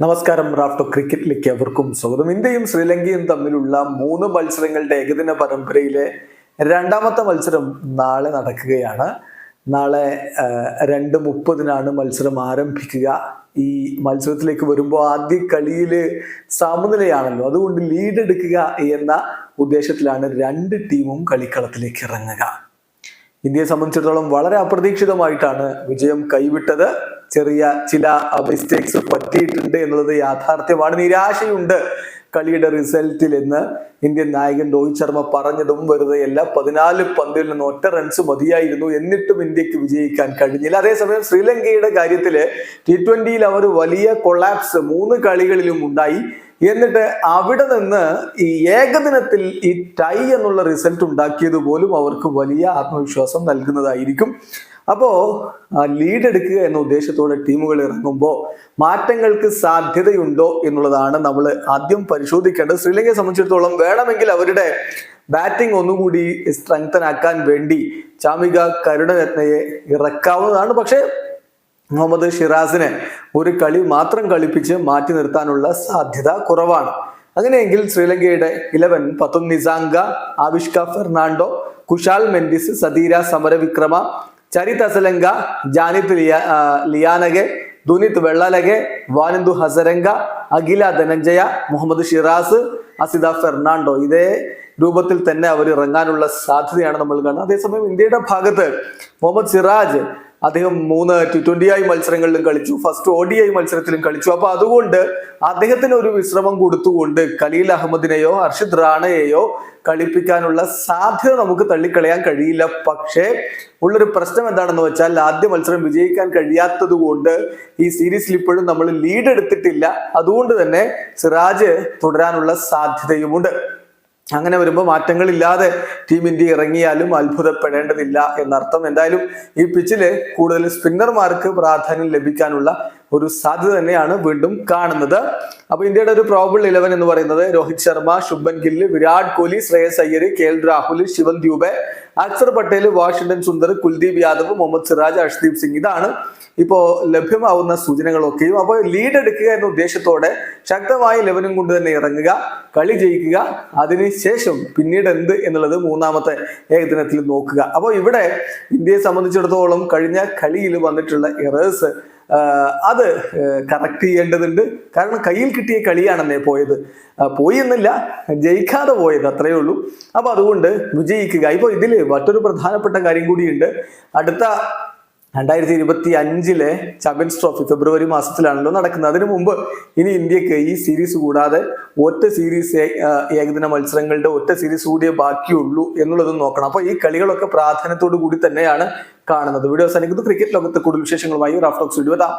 നമസ്കാരം റാഫ്റ്റോ ക്രിക്കറ്റിലേക്ക് അവർക്കും സ്വാഗതം. ഇന്ത്യയും ശ്രീലങ്കയും തമ്മിലുള്ള മൂന്ന് മത്സരങ്ങളുടെ ഏകദിന പരമ്പരയിലെ രണ്ടാമത്തെ മത്സരം നാളെ നടക്കുകയാണ്. നാളെ രണ്ട് മുപ്പതിനാണ് മത്സരം ആരംഭിക്കുക. ഈ മത്സരത്തിലേക്ക് വരുമ്പോൾ ആദ്യ കളിയിൽ സമനിലയാണല്ലോ. അതുകൊണ്ട് ലീഡ് എടുക്കുക എന്ന ഉദ്ദേശത്തിലാണ് രണ്ട് ടീമും കളിക്കളത്തിലേക്ക് ഇറങ്ങുക. ഇന്ത്യയെ സംബന്ധിച്ചിടത്തോളം വളരെ അപ്രതീക്ഷിതമായിട്ടാണ് വിജയം കൈവിട്ടത്. ചെറിയ ചില മിസ്റ്റേക്സ് പറ്റിയിട്ടുണ്ട് എന്നുള്ളത് യാഥാർത്ഥ്യമാണ്. നിരാശയുണ്ട്. കളിയുടെ റിസൾട്ടിൽ എന്ന് ഇന്ത്യൻ നായകൻ രോഹിത് ശർമ്മ പറഞ്ഞതും വെറുതെയല്ല പതിനാല് പന്തിൽ നിന്ന് ഒറ്റ റൺസ് മതിയായിരുന്നു എന്നിട്ടും ഇന്ത്യയ്ക്ക് വിജയിക്കാൻ കഴിഞ്ഞില്ല. അതേസമയം ശ്രീലങ്കയുടെ കാര്യത്തിൽ ടി ട്വന്റിയിൽ അവർ വലിയ കൊളാപ്സ് മൂന്ന് കളികളിലും ഉണ്ടായി. എന്നിട്ട് അവിടെ നിന്ന് ഈ ഏകദിനത്തിൽ ഈ ടൈ എന്നുള്ള റിസൾട്ട് ഉണ്ടാക്കിയത് പോലും അവർക്ക് വലിയ ആത്മവിശ്വാസം നൽകുന്നതായിരിക്കും. അപ്പോ ലീഡ് എടുക്കുക എന്ന ഉദ്ദേശത്തോടെ ടീമുകൾ ഇറങ്ങുമ്പോൾ മാറ്റങ്ങൾക്ക് സാധ്യതയുണ്ടോ എന്നുള്ളതാണ് നമ്മൾ ആദ്യം പരിശോധിക്കേണ്ടത്. ശ്രീലങ്കയെ സംബന്ധിച്ചിടത്തോളം വേണമെങ്കിൽ അവരുടെ ബാറ്റിംഗ് ഒന്നുകൂടി സ്ട്രെങ്തൻ ആക്കാൻ വേണ്ടി ചാമിക കരുണരത്നയെ ഇറക്കാവുന്നതാണ്. പക്ഷേ മുഹമ്മദ് ഷിറാസിനെ ഒരു കളി മാത്രം കളിപ്പിച്ച് മാറ്റി നിർത്താനുള്ള സാധ്യത കുറവാണ്. അങ്ങനെയെങ്കിൽ ശ്രീലങ്കയുടെ ഇലവൻ പത്തും നിസാങ്ക ആവിഷ്ക ഫെർണാണ്ടോ കുശാൽ മെൻഡിസ് സദീര സമരവിക്രമ ചരിത് അസലങ്ക ജാനിത് ലിയ ആ, ലിയാനഗെ ദുനിത് വെള്ളലഗെ വാനിന്ദു ഹസരംഗ അഖില ധനഞ്ജയ മുഹമ്മദ് ഷിറാസ് അസിത ഫെർണാണ്ടോ. ഇതേ രൂപത്തിൽ തന്നെ അവർ ഇറങ്ങാനുള്ള സാധ്യതയാണ് നമ്മൾ കാണുന്നത്. അതേസമയം ഇന്ത്യയുടെ ഭാഗത്ത് മുഹമ്മദ് സിറാജ് അദ്ദേഹം മൂന്ന് ടി ട്വന്റി ഐ മത്സരങ്ങളിലും കളിച്ചു. ഫസ്റ്റ് ഒ ഡി ഐ മത്സരത്തിലും കളിച്ചു. അപ്പൊ അതുകൊണ്ട് അദ്ദേഹത്തിന് ഒരു വിശ്രമം കൊടുത്തുകൊണ്ട് ഖലീൽ അഹമ്മദിനെയോ ഹർഷിദ് റാണയെയോ കളിപ്പിക്കാനുള്ള സാധ്യത നമുക്ക് തള്ളിക്കളയാൻ കഴിയില്ല. പക്ഷേ ഉള്ളൊരു പ്രശ്നം എന്താണെന്ന് വെച്ചാൽ ആദ്യ മത്സരം വിജയിക്കാൻ കഴിയാത്തത് കൊണ്ട് ഈ സീരീസിൽ ഇപ്പോഴും നമ്മൾ ലീഡ് എടുത്തിട്ടില്ല. അതുകൊണ്ട് തന്നെ സിറാജ് തുടരാനുള്ള സാധ്യതയുമുണ്ട്. അങ്ങനെ വരുമ്പോൾ മാറ്റങ്ങളില്ലാതെ ടീം ഇന്ത്യ ഇറങ്ങിയാലും അത്ഭുതപ്പെടേണ്ടതില്ല എന്നർത്ഥം എന്തായാലും ഈ പിച്ചിൽ കൂടുതൽ സ്പിന്നർമാർക്ക് പ്രാധാന്യം ലഭിക്കാനുള്ള ഒരു സാധ്യത തന്നെയാണ് വീണ്ടും കാണുന്നത്. അപ്പൊ ഇന്ത്യയുടെ ഒരു പ്രോബിൾ ഇലവൻ എന്ന് പറയുന്നത് Rohit Sharma Shubman Gill Virat Kohli Shreyas Iyer K L Rahul Shivam Dube Axar Patel Washington Sundar Kuldeep Yadav Mohammed Siraj Arshdeep Singh ഇതാണ് ഇപ്പോ ലഭ്യമാവുന്ന സൂചനകളൊക്കെയും. അപ്പോൾ ലീഡ് എടുക്കുക എന്ന ഉദ്ദേശത്തോടെ ശക്തമായ ലെവനും കൊണ്ട് തന്നെ ഇറങ്ങുക കളി ജയിക്കുക അതിനുശേഷം പിന്നീട് എന്ത് എന്നുള്ളത് മൂന്നാമത്തെ ഏകദിനത്തിൽ നോക്കുക. അപ്പോൾ ഇവിടെ ഇന്ത്യയെ സംബന്ധിച്ചിടത്തോളം കഴിഞ്ഞ കളിയിൽ വന്നിട്ടുള്ള എറേഴ്സ് അത് കറക്റ്റ് ചെയ്യേണ്ടതുണ്ട്. കാരണം കയ്യിൽ കിട്ടിയ കളിയാണെന്നേ പോയത്. പോയി എന്നില്ല ജയിക്കാതെ പോയത് അത്രയേ ഉള്ളൂ. അപ്പൊ അതുകൊണ്ട് വിജയിക്കുക. ഇപ്പൊ ഇതിൽ മറ്റൊരു പ്രധാനപ്പെട്ട കാര്യം കൂടിയുണ്ട്. അടുത്ത രണ്ടായിരത്തി ഇരുപത്തി അഞ്ചിലെ ചാമ്പ്യൻസ് ട്രോഫി ഫെബ്രുവരി മാസത്തിലാണല്ലോ നടക്കുന്നത്. അതിനു മുമ്പ് ഇനി ഇന്ത്യയ്ക്ക് ഈ സീരീസ് കൂടാതെ ഒറ്റ സീരീസ് ഏകദിന മത്സരങ്ങളുടെ ഒറ്റ സീരീസ് കൂടിയേ ബാക്കിയുള്ളൂ എന്നുള്ളതും നോക്കണം. അപ്പൊ ഈ കളികളൊക്കെ പ്രാധാന്യത്തോടു കൂടി തന്നെയാണ് കാണുന്നത്. വീഡിയോ സനിക്കുന്നത് ക്രിക്കറ്റ് ലോകത്ത് കൂടുതൽ വിശേഷങ്ങളുമായി റാഫ്റ്റോക്സ് വീഡിയോ എത്താം.